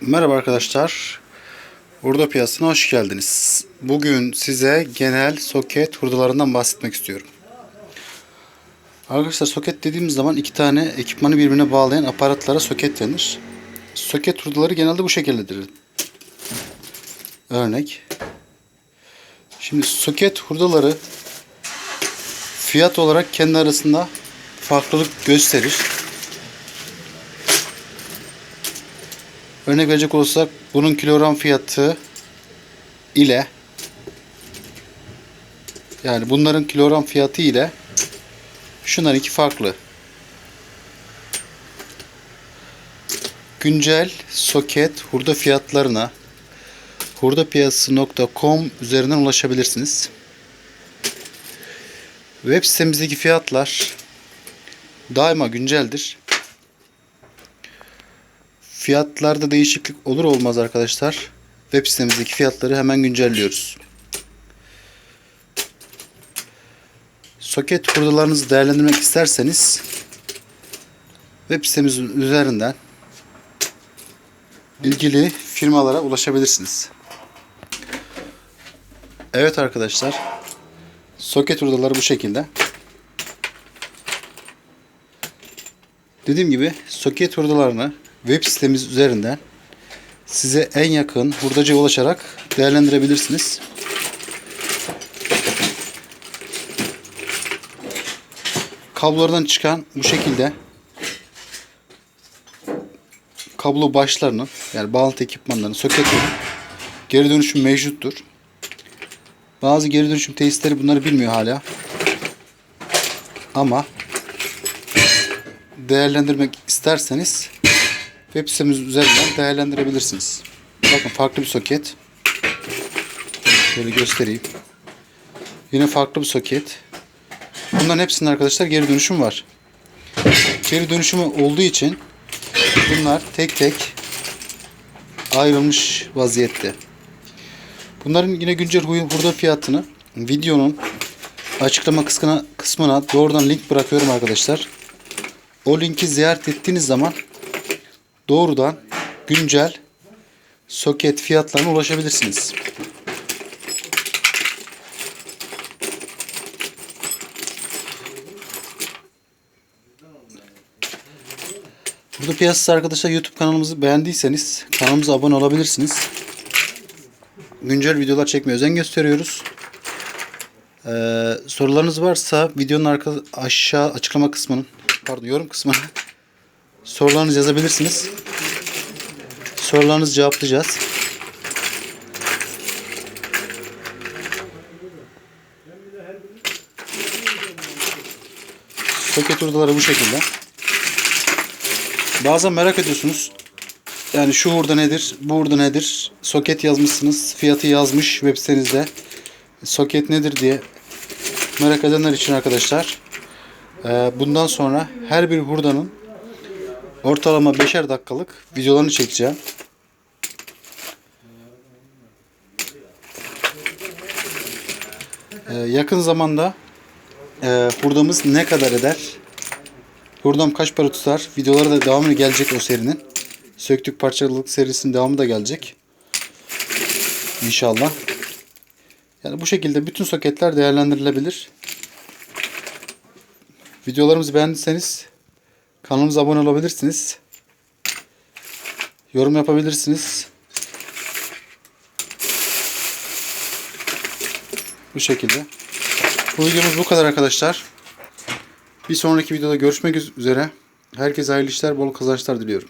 Merhaba arkadaşlar. Hurda piyasasına hoş geldiniz. Bugün size genel soket hurdalarından bahsetmek istiyorum. Arkadaşlar soket dediğimiz zaman iki tane ekipmanı birbirine bağlayan aparatlara soket denir. Soket hurdaları genelde bu şekildedir. Örnek. Şimdi soket hurdaları fiyat olarak kendi arasında farklılık gösterir. Örnek verecek olursak bunun kilogram fiyatı ile yani bunların kilogram fiyatı ile şunların iki farklı. Güncel soket hurda fiyatlarına hurdapiyasası.com üzerinden ulaşabilirsiniz. Web sitemizdeki fiyatlar daima günceldir. Fiyatlarda değişiklik olur olmaz arkadaşlar. Web sitemizdeki fiyatları hemen güncelliyoruz. Soket hurdalarınızı değerlendirmek isterseniz web sitemizin üzerinden ilgili firmalara ulaşabilirsiniz. Evet arkadaşlar. Soket hurdaları bu şekilde. Dediğim gibi soket hurdalarını web sitemiz üzerinden size en yakın hurdacıya ulaşarak değerlendirebilirsiniz. Kablolardan çıkan bu şekilde kablo başlarının yani bağlantı ekipmanlarının soketlerin geri dönüşüm mevcuttur. Bazı geri dönüşüm tesisleri bunları bilmiyor hala. Ama değerlendirmek isterseniz web sitemiz üzerinden değerlendirebilirsiniz. Bakın farklı bir soket. Şöyle göstereyim. Yine farklı bir soket. Bunların hepsinin arkadaşlar geri dönüşüm var. Geri dönüşümü olduğu için bunlar tek tek ayrılmış vaziyette. Bunların yine güncel hurda fiyatını videonun açıklama kısmına, kısmına doğrudan link bırakıyorum arkadaşlar. O linki ziyaret ettiğiniz zaman doğrudan güncel soket fiyatlarına ulaşabilirsiniz. Burada piyasası arkadaşlar YouTube kanalımızı beğendiyseniz kanalımıza abone olabilirsiniz. Güncel videolar çekmeye özen gösteriyoruz. Ee, sorularınız varsa videonun arka aşağı açıklama kısmının pardon yorum kısmına sorularınızı yazabilirsiniz. Sorularınızı cevaplayacağız. Soket hurdaları bu şekilde. Bazen merak ediyorsunuz. Yani şu hurda nedir, bu hurda nedir? Soket yazmışsınız, fiyatı yazmış web sitenizde. Soket nedir diye merak edenler için arkadaşlar. e, Bundan sonra her bir hurdanın ortalama 5'er dakikalık videolarını çekeceğim. E, Yakın zamanda e, hurdamız ne kadar eder? Hurdam kaç para tutar? Videoları da devamı gelecek o serinin. Söktük parçalılık serisinin devamı da gelecek. İnşallah. Yani bu şekilde bütün soketler değerlendirilebilir. Videolarımızı beğendiyseniz kanalımıza abone olabilirsiniz. Yorum yapabilirsiniz. Bu şekilde. Bu videomuz bu kadar arkadaşlar. Bir sonraki videoda görüşmek üzere. Herkese hayırlı işler, bol kazançlar diliyorum.